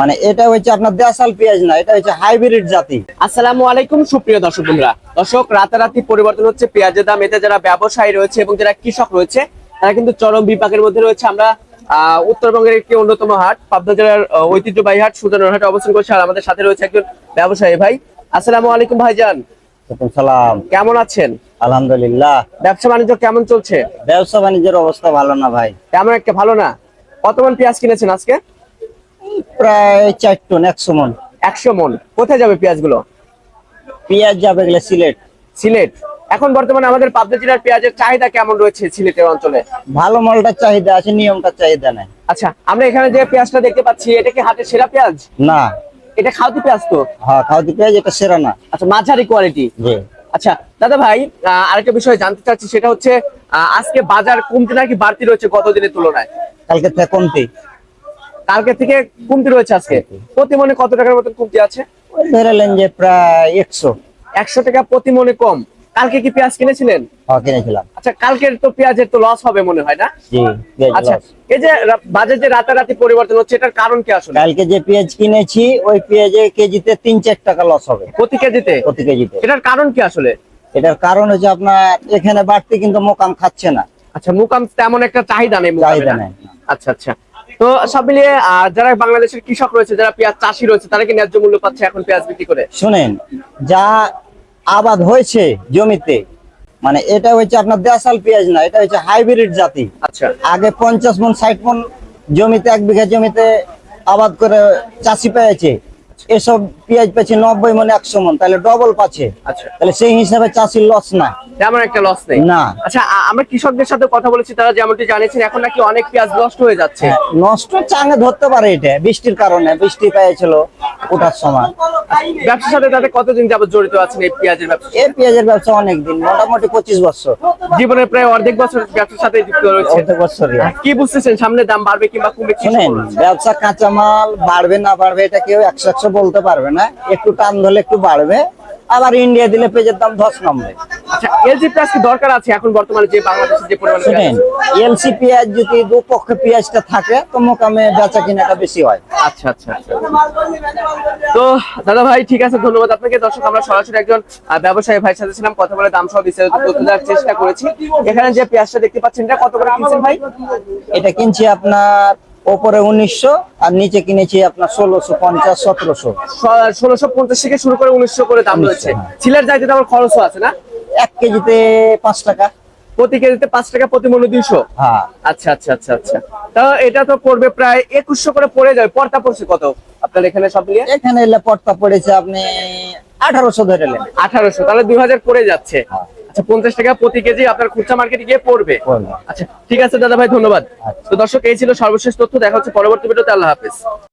মানে এটা হচ্ছে আপনার দেশাল পেঁয়াজ না এটা হচ্ছে হাইব্রিড জাতি। আসসালামু আলাইকুম সুপ্রিয় দর্শক বন্ধুরা। দর্শক রাতারাতি পরিবর্তন হচ্ছে পেঁয়াজের দাম এতে যারা ব্যবসায়ী রয়েছে এবং যারা কৃষক রয়েছে তারা কিন্তু চরম বিপাকের মধ্যে রয়েছে। আমরা উত্তরবঙ্গের একটি অন্যতম হাট পাবনা জেলার ঐতিহ্যবাহী হাট সুজানোর হাটে অবস্থান করছে। আর আমাদের সাথে রয়েছে একজন ব্যবসায়ী ভাই। আসসালামু আলাইকুম ভাইজান। সালাম। কেমন আছেন? আলহামদুলিল্লাহ। ব্যবসা বাণিজ্য কেমন চলছে? ব্যবসা বাণিজ্যের অবস্থা ভালো না ভাই। তেমন একটা ভালো না। কত মন পেঁয়াজ কিনেছেন আজকে? প্রায় চার টন একশো মন। একশো মন। কোথায় যাবে পেঁয়াজগুলো? পেঁয়াজ যাবে গেলে সিলেট। সিলেট। এখন বর্তমানে আমাদের পাবনা জেলার পেঁয়াজের চাহিদা কেমন রয়েছে সিলেটের অঞ্চলে? ভালো মালটার চাহিদা আছে নিয়মটার চাহিদা নেই। আচ্ছা আমরা এখানে যে পেঁয়াজটা দেখতে পাচ্ছি এটা কি হাতে সেরা পেঁয়াজ? না। এটা খাওয়াতি পেঁয়াজ তো? হ্যাঁ খাওয়াতে পেঁয়াজ এটা সেরা না। আচ্ছা মাঝারি কোয়ালিটি আচ্ছা দাদা ভাই আরেকটা বিষয় জানতে চাচ্ছি সেটা হচ্ছে আজকে বাজার কমতি নাকি বাড়তি রয়েছে গত দিনের তুলনায়? কালকে থেকে কমতি। কালকে থেকে কমতি রয়েছে আজকে। প্রতি মনে কত টাকার মতন কমতি আছে? ওই ধরে নেন যে প্রায় একশো। একশো টাকা প্রতি মনে কম। কালকে কি পেঁয়াজ কিনেছিলেন? হ্যাঁ কিনেছিলাম। আচ্ছা কালকের তো পেঁয়াজের তো লস হবে মনে হয় না? আচ্ছা এই যে বাজার যে রাতারাতি পরিবর্তন হচ্ছে এটার কারণ কি আসলে? কালকে যে পেঁয়াজ কিনেছি ওই পেঁয়াজে কেজিতে তিন চার টাকা লস হবে। প্রতি কেজিতে? প্রতি কেজিতে। এটার কারণ কি আসলে? এটার কারণ হচ্ছে আপনার এখানে বাড়তি কিন্তু মোকাম খাচ্ছে না। আচ্ছা মুকাম তেমন একটা চাহিদা নেই চাহিদা নেই। আচ্ছা আচ্ছা। তো সব মিলিয়ে যারা বাংলাদেশের কৃষক রয়েছে যারা পেঁয়াজ চাষি রয়েছে তারা কি ন্যায্য মূল্য পাচ্ছে এখন পেঁয়াজ বিক্রি করে? শুনেন যা আবাদ হয়েছে জমিতে মানে এটা হচ্ছে আপনার দেশাল পেঁয়াজ না এটা হচ্ছে হাইব্রিড জাতি। আচ্ছা। আগে পঞ্চাশ মন ষাট মন জমিতে এক বিঘা জমিতে আবাদ করে চাষি পেয়েছে। এসব পেঁয়াজ পেয়েছে নব্বই মানে একশো মন তাহলে ডবল পাচ্ছে। আচ্ছা। তাহলে সেই হিসাবে চাষির লস না। তেমন একটা লস নেই। না। আচ্ছা আমরা কৃষকদের সাথে কথা বলেছি তারা যেমনটি জানিয়েছেন এখন নাকি অনেক পেঁয়াজ নষ্ট হয়ে যাচ্ছে। নষ্ট চাঙে ধরতে পারে এটা বৃষ্টির কারণে বৃষ্টি পেয়েছিল ওঠার সময়। ব্যবসার সাথে তাদের কতদিন যাবত জড়িত আছেন এই পেঁয়াজের ব্যবসা এই পেঁয়াজের ব্যবসা অনেক দিন মোটামুটি পঁচিশ বছর। জীবনের প্রায় অর্ধেক বছর ব্যবসার সাথে যুক্ত রয়েছে অর্ধেক বছর কি বুঝতেছেন? সামনে দাম বাড়বে কিংবা কমবে শুনেন ব্যবসা কাঁচামাল বাড়বে না বাড়বে এটা কেউ একশো একশো বলতে পারবে না। একটু টান ধরলে একটু বাড়বে। আবার ইন্ডিয়া দিলে পেঁয়াজের দাম ধস নামবে। আচ্ছা পেঁয়াজ কি দরকার আছে এখন বর্তমানে যে বাংলাদেশে যে পরিমাণ শুনেন এলসি পেঁয়াজ যদি দুপক্ষে পেঁয়াজটা থাকে তো মোকামে বেচা কিনাটা বেশি হয়। আচ্ছা আচ্ছা আচ্ছা। তো দাদা ভাই ঠিক আছে ধন্যবাদ আপনাকে। দর্শক আমরা সরাসরি একজন ব্যবসায়ী ভাইয়ের সাথে ছিলাম কথা বলে দাম সহ বিস্তারিত তথ্য দেওয়ার চেষ্টা করেছি। এখানে যে পেঁয়াজটা দেখতে পাচ্ছেন এটা কত করে কিনছেন ভাই? এটা কিনছি আপনার ওপরে উনিশশো আর নিচে কিনেছি আপনার ষোলোশো পঞ্চাশ সতেরোশো। ষোলোশো পঞ্চাশ থেকে শুরু করে উনিশশো করে দাম রয়েছে। সিলের যাইতে তো আমার খরচও আছে না? এক কেজিতে পাঁচ টাকা। প্রতি কেজিতে পাঁচ টাকা প্রতি মূল্য দুইশো? হ্যাঁ। আচ্ছা আচ্ছা আচ্ছা আচ্ছা। তো এটা তো পড়বে প্রায় একুশশো করে পড়ে যাবে। পর্তা পড়ছে কত? আপনার এখানে সব মিলিয়ে? এখানে এলে পটটা পড়েছে আপনি আঠারোশো ধরে নেন আঠারোশো তাহলে দুই হাজার পড়ে যাচ্ছে। হ্যাঁ। আচ্ছা পঞ্চাশ টাকা প্রতি কেজি আপনার খুচরা মার্কেটে গিয়ে পড়বে। পড়বে। আচ্ছা ঠিক আছে দাদা ভাই ধন্যবাদ। আচ্ছা। তো দর্শক এই ছিল সর্বশেষ তথ্য। দেখা হচ্ছে পরবর্তী ভিডিওতে। আল্লাহ হাফেজ।